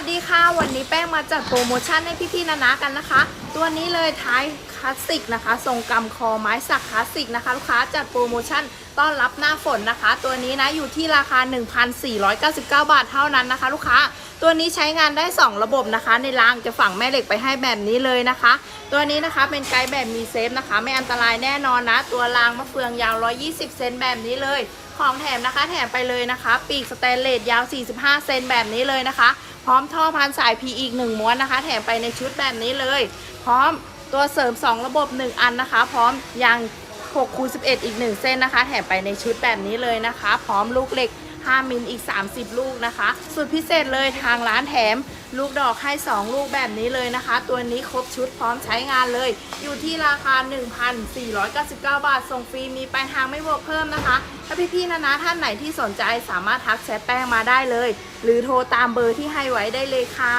สดีค่ะ วันนี้แป้งมาจัดโปรโมชั่นให้พี่ๆนานากันนะคะ ตัวนี้เลยท้ายคลาสสิกนะคะ ทรงกำคอไม้สักคลาสสิกนะคะ ลูกค้าจัดโปรโมชั่นต้อนรับหน้าฝนนะคะ ตัวนี้นะอยู่ที่ราคา 1,499 บาทเท่านั้นนะคะ ลูกค้าตัวนี้ใช้งานได้ 2 ระบบนะคะ ในรางจะฝังแม่เหล็กไปให้แบบนี้เลยนะคะ ตัวนี้นะคะเป็นไกด์แบบมีเซฟนะคะ ไม่อันตรายแน่นอนนะ ตัวรางมะเฟืองยาว 120 เซนแบบนี้เลย ของแถมนะคะ แถมไปเลยนะคะ ปีกสแตนเลสยาว 45 เซนแบบนี้เลยนะคะ พร้อมท่อพันสาย P อีก 1 ม้วนนะคะ แถมไปในชุดแบบนี้เลย พร้อมตัวเสริม 2 ระบบ 1 อันนะคะ พร้อมยาง6คูณ11 อีก 1 เส้นนะคะ แถมไปในชุดแบบนี้เลยนะคะ พร้อมลูกเหล็ก 5 มิลอีก 30 ลูกนะคะ สุดพิเศษเลยทางร้านแถม ลูกดอกให้ 2 ลูกแบบนี้เลยนะคะ ตัวนี้ครบชุดพร้อมใช้งานเลย อยู่ที่ราคา 1,499 บาท ส่งฟรี มีปลายทางไม่บวกเพิ่มนะคะ ถ้าพี่ๆนะนะท่านไหนที่สนใจสามารถทักแชทแป้งมาได้เลย หรือโทรตามเบอร์ที่ให้ไว้ได้เลยค่ะ